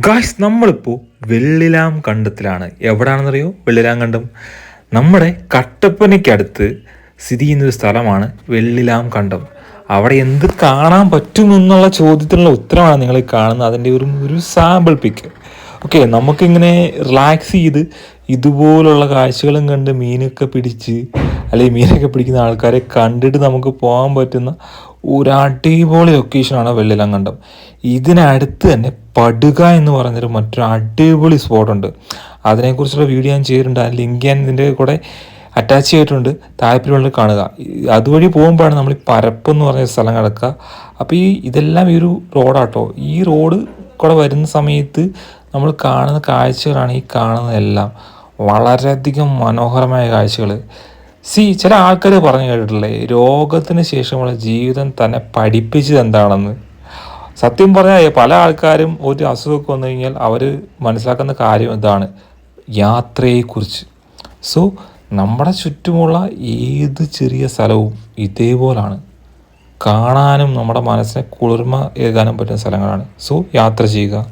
Guys നമ്മളിപ്പോൾ വെള്ളിലാം കണ്ടത്തിലാണ്. എവിടാണെന്നറിയോ? വെള്ളിലാം കണ്ടം. നമ്മുടെ കട്ടപ്പനയ്ക്കടുത്ത് സ്ഥിതി ചെയ്യുന്നൊരു സ്ഥലമാണ് വെള്ളിലാം കണ്ടം. അവിടെ എന്ത് കാണാൻ പറ്റും എന്നുള്ള ചോദ്യത്തിനുള്ള ഉത്തരമാണ് നിങ്ങൾ കാണുന്നത്. അതിന്റെ ഒരു ഒരു സാമ്പിൾ പിക്ക് ഓക്കെ നമുക്കിങ്ങനെ റിലാക്സ് ചെയ്ത് ഇതുപോലുള്ള കാഴ്ചകളും കണ്ട് മീനൊക്കെ പിടിച്ച് അല്ലെങ്കിൽ മീനൊക്കെ പിടിക്കുന്ന ആൾക്കാരെ കണ്ടിട്ട് നമുക്ക് പോകാൻ പറ്റുന്ന ഒരു അടിപൊളി ലൊക്കേഷനാണ് വെള്ളിലങ്കണ്ടം ഇതിനടുത്ത് തന്നെ പടുക എന്ന് പറഞ്ഞൊരു മറ്റൊരു അടിപൊളി സ്പോട്ടുണ്ട് അതിനെക്കുറിച്ചുള്ള വീഡിയോ ഞാൻ ചെയ്തിട്ടുണ്ട്. ആ ലിങ്ക് ഞാൻ ഇതിന്റെ കൂടെ അറ്റാച്ച് ചെയ്തിട്ടുണ്ട്. താല്പര്യമുള്ളത് കാണുക. അതുവഴി പോകുമ്പോഴാണ് നമ്മൾ ഈ പരപ്പ് എന്ന് പറഞ്ഞ സ്ഥലം കിടക്കുക. അപ്പോൾ ഈ ഇതെല്ലാം ഈ ഒരു റോഡാട്ടോ ഈ റോഡ് കൂടെ വരുന്ന സമയത്ത് നമ്മൾ കാണുന്ന കാഴ്ചകളാണ് ഈ കാണുന്നതെല്ലാം. വളരെയധികം മനോഹരമായ കാഴ്ചകൾ സി ചില ആൾക്കാർ പറഞ്ഞു കേട്ടിട്ടില്ലേ രോഗത്തിന് ശേഷമുള്ള ജീവിതം തന്നെ പഠിപ്പിച്ചത് എന്താണെന്ന്? സത്യം പറഞ്ഞാൽ പല ആൾക്കാരും ഒരു അസുഖമൊക്കെ വന്നു കഴിഞ്ഞാൽ അവർ മനസ്സിലാക്കുന്ന കാര്യം ഇതാണ് യാത്രയെക്കുറിച്ച്. സോ നമ്മുടെ ചുറ്റുമുള്ള ഏത് ചെറിയ സ്ഥലവും ഇതേപോലാണ്. കാണാനും നമ്മുടെ മനസ്സിനെ കുളിർമ ഏകാനും പറ്റുന്ന സ്ഥലങ്ങളാണ്. സോ യാത്ര ചെയ്യുക.